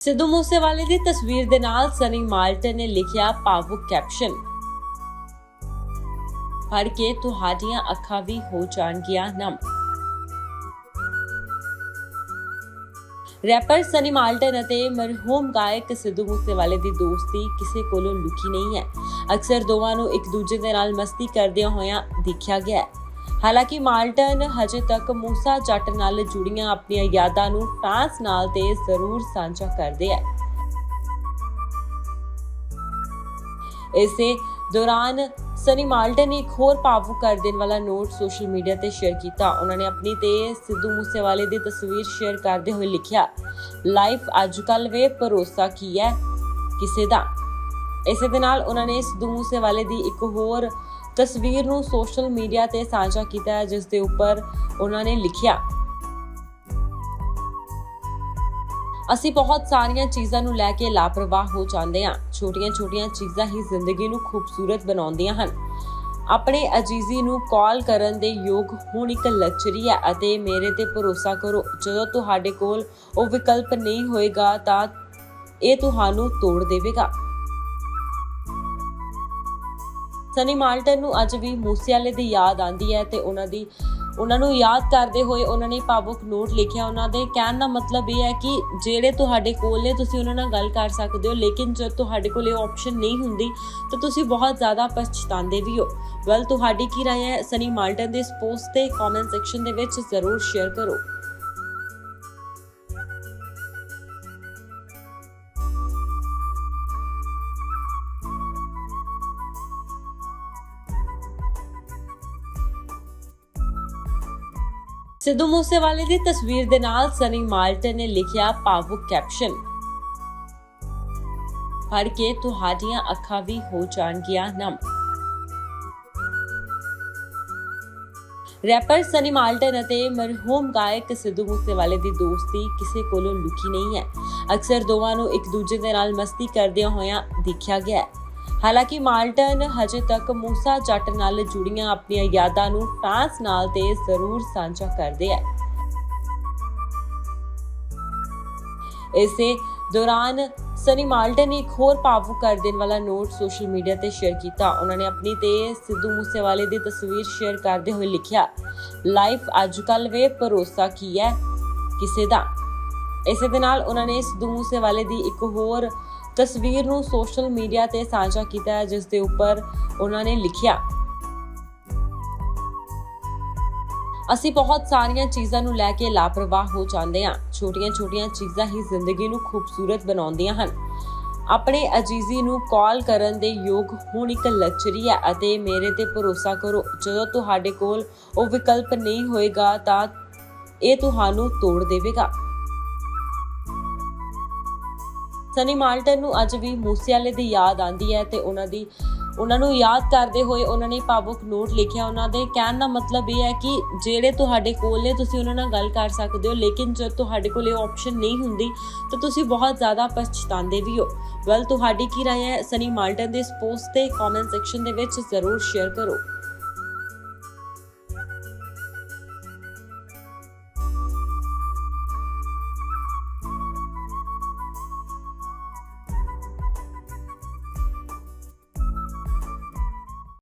ਸਿੱਧੂ ਮੂਸੇਵਾਲੇ ਦੀ ਤਸਵੀਰ ਦੇ ਨਾਲ ਸਨੀ ਮਾਲਟਨ ਨੇ ਲਿਖਿਆ ਭਾਵੁਕ ਕੈਪਸ਼ਨ ਪੜ੍ਹ ਕੇ ਤੁਹਾਡੀਆਂ ਅੱਖਾਂ ਵੀ ਹੋ ਜਾਣਗੀਆਂ ਨਮ ਰੈਪਰ ਸਨੀ ਮਾਲਟਨ ਅਤੇ ਮਰਹੂਮ ਗਾਇਕ ਸਿੱਧੂ ਮੂਸੇਵਾਲੇ ਦੀ ਦੋਸਤੀ ਕਿਸੇ ਕੋਲੋਂ ਲੁਕੀ ਨਹੀਂ ਹੈ। ਅਕਸਰ ਦੋਵਾਂ ਨੂੰ ਇੱਕ ਦੂਜੇ ਦੇ ਨਾਲ ਮਸਤੀ ਕਰਦਿਆਂ ਹੋਇਆਂ ਦੇਖਿਆ ਗਿਆ ਹੈ। ਹਾਲਾਂਕਿ ਮਾਲਟਨ ਹਜੇ ਤੱਕ ਮੂਸਾ ਜੱਟ ਨਾਲ ਜੁੜੀਆਂ ਆਪਣੀਆਂ ਯਾਦਾਂ ਨੂੰ ਫੈਂਸ ਨਾਲ ਤੇ ਜ਼ਰੂਰ ਸਾਂਝਾ ਕਰਦੇ ਹੈ ਇਸੇ ਦੌਰਾਨ ਸਨੀ ਮਾਲਟਨ ਨੇ ਇੱਕ ਹੋਰ ਭਾਵੁਕ ਕਰ ਦੇਣ ਵਾਲਾ ਨੋਟ ਸੋਸ਼ਲ ਮੀਡੀਆ ਤੇ ਸ਼ੇਅਰ ਕੀਤਾ। ਉਹਨਾਂ ਨੇ ਆਪਣੀ ਤੇ ਸਿੱਧੂ ਮੂਸੇਵਾਲੇ ਦੀ ਤਸਵੀਰ ਸ਼ੇਅਰ ਕਰਦੇ ਹੋਏ ਲਿਖਿਆ ਲਾਈਫ ਅੱਜਕੱਲ ਵੇ ਭਰੋਸਾ ਕੀ ਹੈ? ਕਿਸੇ ਦਾ। ਇਸੇ ਦੇ ਨਾਲ ਉਹਨਾਂ ਨੇ ਸਿੱਧੂ ਮੂਸੇਵਾਲੇ ਦੀ ਇੱਕ ਹੋਰ ਤਸਵੀਰ ਨੂੰ ਸੋਸ਼ਲ ਮੀਡੀਆ ਤੇ ਸਾਂਝਾ ਕੀਤਾ ਹੈ, ਜਿਸ ਦੇ ਉੱਪਰ ਉਹਨਾਂ ਨੇ ਲਿਖਿਆ, ਅਸੀਂ ਬਹੁਤ ਸਾਰੀਆਂ ਚੀਜ਼ਾਂ ਨੂੰ ਲੈ ਕੇ ਲਾਪਰਵਾਹ ਹੋ ਜਾਂਦੇ ਹਾਂ। ਛੋਟੀਆਂ-ਛੋਟੀਆਂ ਚੀਜ਼ਾਂ ਹੀ ਜ਼ਿੰਦਗੀ ਨੂੰ ਖੂਬਸੂਰਤ ਬਣਾਉਂਦੀਆਂ ਹਨ। ਆਪਣੇ ਅਜੀਜ਼ੀ ਨੂੰ ਕਾਲ ਕਰਨ ਦੇ ਯੋਗ ਹੁਣ ਇੱਕ ਲੱਚਰੀ ਹੈ ਅਤੇ ਮੇਰੇ ਤੇ ਭਰੋਸਾ ਕਰੋ, ਜਦੋਂ ਤੁਹਾਡੇ ਕੋਲ ਉਹ ਵਿਕਲਪ ਨਹੀਂ ਹੋਏਗਾ ਤਾਂ ਇਹ ਤੁਹਾਨੂੰ ਤੋੜ ਦੇਵੇਗਾ। ਸਨੀ ਮਾਲਟਨ ਨੂੰ ਅੱਜ ਵੀ ਮੂਸੇਵਾਲੇ ਦੀ ਯਾਦ ਆਂਦੀ ਹੈ ਤੇ ਉਹਨਾਂ ਦੀ, ਉਹਨਾਂ ਨੂੰ ਯਾਦ ਕਰਦੇ ਹੋਏ ਉਹਨਾਂ ਨੇ ਭਾਵੁਕ ਨੋਟ ਲਿਖਿਆ, ਉਹਨਾਂ ਦੇ ਕਹਿਣ ਦਾ ਮਤਲਬ ਇਹ ਹੈ ਕਿ ਜਿਹੜੇ ਤੁਹਾਡੇ ਕੋਲ ਨੇ, ਤੁਸੀਂ ਉਹਨਾਂ ਨਾਲ ਗੱਲ ਕਰ ਸਕਦੇ ਹੋ, ਲੇਕਿਨ ਜਦ ਤੁਹਾਡੇ ਕੋਲ ਇਹ ਆਪਸ਼ਨ ਨਹੀਂ ਹੁੰਦੀ, ਤਾਂ ਤੁਸੀਂ ਬਹੁਤ ਜ਼ਿਆਦਾ ਪਛਤਾਉਂਦੇ ਵੀ ਹੋ। ਵੈਲ ਤੁਹਾਡੀ ਕੀ ਰਾਏ ਹੈ? ਸਨੀ ਮਾਲਟਨ ਦੇ ਇਸ ਪੋਸਟ ਤੇ ਕਮੈਂਟ ਸੈਕਸ਼ਨ ਦੇ ਵਿੱਚ ਜ਼ਰੂਰ ਸ਼ੇਅਰ ਕਰੋ। ਸਿੱਧੂ ਮੂਸੇਵਾਲੇ ਦੀ ਤਸਵੀਰ ਦੇ ਨਾਲ ਸਨੀ ਮਾਲਟਨ ਨੇ ਲਿਖਿਆ ਭਾਵੁਕ ਕੈਪਸ਼ਨ ਪੜ੍ਹ ਕੇ ਤੁਹਾਡੀਆਂ ਅੱਖਾਂ ਵੀ ਹੋ ਜਾਣਗੀਆਂ ਨਮ। ਰੈਪਰ ਸਨੀ ਮਾਲਟਨ ਅਤੇ ਮਰਹੂਮ ਗਾਇਕ ਸਿੱਧੂ ਮੂਸੇਵਾਲੇ ਦੀ ਦੋਸਤੀ ਕਿਸੇ ਕੋਲੋਂ ਲੁਕੀ ਨਹੀਂ ਹੈ। ਅਕਸਰ ਦੋਵਾਂ ਨੂੰ ਇੱਕ ਦੂਜੇ ਦੇ ਨਾਲ ਮਸਤੀ ਕਰਦਿਆਂ ਹੋਇਆਂ ਦੇਖਿਆ ਗਿਆ ਹੈ। ਹਾਲਾਂਕਿ ਮਾਲਟਨ ਹਜੇ ਤੱਕ ਮੂਸਾ ਜੱਟ ਨਾਲ ਜੁੜੀਆਂ ਆਪਣੀਆਂ ਯਾਦਾਂ ਨੂੰ ਫੈਂਸ ਨਾਲ ਤੇ ਜ਼ਰੂਰ ਸਾਂਝਾ ਕਰਦੇ ਹੈ ਇਸੇ ਦੌਰਾਨ ਸਨੀ ਮਾਲਟਨ ਨੇ ਇੱਕ ਹੋਰ ਭਾਵੁਕ ਕਰ ਦੇਣ ਵਾਲਾ ਨੋਟ ਸੋਸ਼ਲ ਮੀਡੀਆ ਤੇ ਸ਼ੇਅਰ ਕੀਤਾ। ਉਹਨਾਂ ਨੇ ਆਪਣੀ ਤੇ ਸਿੱਧੂ ਮੂਸੇਵਾਲੇ ਦੀ ਤਸਵੀਰ ਸ਼ੇਅਰ ਕਰਦੇ ਹੋਏ ਲਿਖਿਆ ਲਾਈਫ ਅੱਜਕੱਲ ਵੇ ਭਰੋਸਾ ਕੀ ਹੈ? ਕਿਸੇ ਦਾ। ਇਸੇ ਦੇ ਨਾਲ ਉਹਨਾਂ ਨੇ ਸਿੱਧੂ ਮੂਸੇਵਾਲੇ ਦੀ ਇੱਕ ਹੋਰ ਤਸਵੀਰ ਨੂੰ ਸੋਸ਼ਲ ਮੀਡੀਆ ਤੇ ਸਾਂਝਾ ਕੀਤਾ ਹੈ, ਜਿਸ ਦੇ ਉੱਪਰ ਉਹਨਾਂ ਨੇ ਲਿਖਿਆ, ਅਸੀਂ ਬਹੁਤ ਸਾਰੀਆਂ ਚੀਜ਼ਾਂ ਨੂੰ ਲੈ ਕੇ ਲਾਪਰਵਾਹ ਹੋ ਜਾਂਦੇ ਹਾਂ। ਛੋਟੀਆਂ-ਛੋਟੀਆਂ ਚੀਜ਼ਾਂ ਹੀ ਜ਼ਿੰਦਗੀ ਨੂੰ ਖੂਬਸੂਰਤ ਬਣਾਉਂਦੀਆਂ ਹਨ। ਆਪਣੇ ਅਜੀਜ਼ੀ ਨੂੰ ਕਾਲ ਕਰਨ ਦੇ ਯੋਗ ਹੁਣ ਇੱਕ ਲੱਚਰੀ ਹੈ ਅਤੇ ਮੇਰੇ ਤੇ ਭਰੋਸਾ ਕਰੋ, ਜਦੋਂ ਤੁਹਾਡੇ ਕੋਲ ਉਹ ਵਿਕਲਪ ਨਹੀਂ ਹੋਏਗਾ ਤਾਂ ਇਹ ਤੁਹਾਨੂੰ ਤੋੜ ਦੇਵੇਗਾ। ਸਨੀ ਮਾਲਟਨ ਨੂੰ ਅੱਜ ਵੀ ਮੂਸੇਵਾਲੇ ਦੀ ਯਾਦ ਆਂਦੀ ਹੈ ਤੇ ਉਹਨਾਂ ਦੀ ਉਹਨਾਂ ਨੂੰ ਯਾਦ ਕਰਦੇ ਹੋਏ ਉਹਨਾਂ ਨੇ ਭਾਵੁਕ ਨੋਟ ਲਿਖਿਆ। ਉਹਨਾਂ ਦੇ ਕਹਿਣ ਦਾ ਮਤਲਬ ਇਹ ਹੈ ਕਿ ਜਿਹੜੇ ਤੁਹਾਡੇ ਕੋਲ ਨੇ, ਤੁਸੀਂ ਉਹਨਾਂ ਨਾਲ ਗੱਲ ਕਰ ਸਕਦੇ ਹੋ, ਲੇਕਿਨ ਜਦ ਤੁਹਾਡੇ ਕੋਲ ਇਹ ਆਪਸ਼ਨ ਨਹੀਂ ਹੁੰਦੀ, ਤਾਂ ਤੁਸੀਂ ਬਹੁਤ ਜ਼ਿਆਦਾ ਪਛਤਾਉਂਦੇ ਵੀ ਹੋ। ਵੈਲ ਤੁਹਾਡੀ ਕੀ ਰਾਏ ਹੈ? ਸਨੀ ਮਾਲਟਨ ਦੇ ਇਸ ਪੋਸਟ ਤੇ ਕਮੈਂਟ ਸੈਕਸ਼ਨ ਦੇ ਵਿੱਚ ਜ਼ਰੂਰ ਸ਼ੇਅਰ ਕਰੋ।